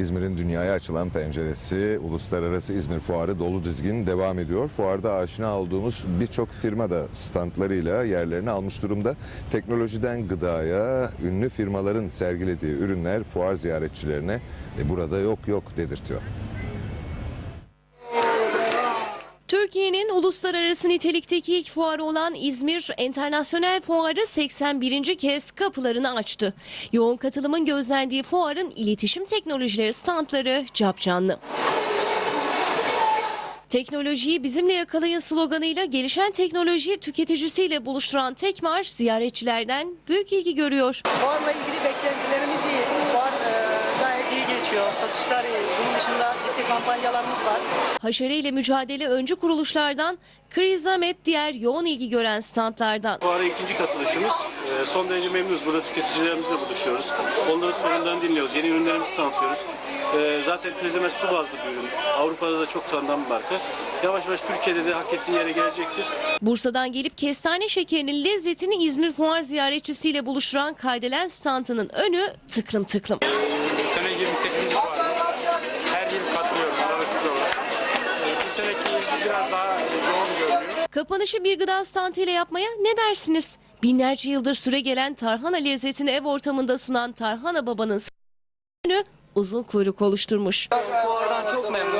İzmir'in dünyaya açılan penceresi, Uluslararası İzmir Fuarı dolu dizgin devam ediyor. Fuarda aşina olduğumuz birçok firma da standlarıyla yerlerini almış durumda. Teknolojiden gıdaya, ünlü firmaların sergilediği ürünler fuar ziyaretçilerine "E, burada yok yok dedirtiyor. Türkiye'nin uluslararası nitelikteki ilk fuarı olan İzmir Enternasyonel Fuarı 81. kez kapılarını açtı. Yoğun katılımın gözlendiği fuarın iletişim teknolojileri standları capcanlı. Teknolojiyi bizimle yakalayın sloganıyla gelişen teknolojiyi tüketicisiyle buluşturan Tekmar ziyaretçilerden büyük ilgi görüyor. Fuarla ilgili beklentilerimiz iyi. Fuar geçiyor. Satışlar iyi. Bunun dışında ciddi kampanyalarımız var. Haşere ile mücadele öncü kuruluşlardan Krizamet diğer yoğun ilgi gören standlardan. Fuara ikinci katılışımız. Ee, Son derece memnunuz. Burada tüketicilerimizle buluşuyoruz. Onların sorunlarını dinliyoruz. Yeni ürünlerimizi tanıtıyoruz. Ee, Zaten Prizemet su bazlı bir ürün. Avrupa'da da çok tanınan bir marka. Yavaş yavaş Türkiye'de de hak ettiği yere gelecektir. Bursa'dan gelip kestane şekerinin lezzetini İzmir Fuar ziyaretçisiyle buluşturan Kaydelen standının önü tıklım tıklım. Bu sene 28. fuarı. Her yıl katılıyorum aralıksız olarak. Ee, Bu seneki ilgi biraz daha e, yoğun görünüyor. Kapanışı bir gıda standıyla yapmaya ne dersiniz? Binlerce yıldır süre gelen tarhana lezzetini ev ortamında sunan Tarhana Baba'nın uzun kuyruk oluşturmuş. fuardan çok memnunuz.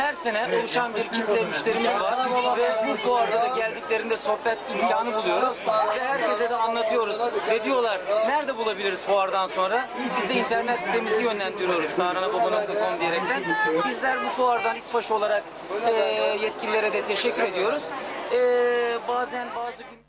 Her sene oluşan bir kitle müşterimiz var ve bu fuarda da geldiklerinde sohbet imkanı buluyoruz ve herkese de anlatıyoruz ve diyorlar nerede bulabiliriz fuardan sonra? Biz de internet sitemizi yönlendiriyoruz tarhanababa.com diyerekten. Bizler bu fuardan İsfaş olarak eee, yetkililere de teşekkür ediyoruz. Eee, bazen bazı gün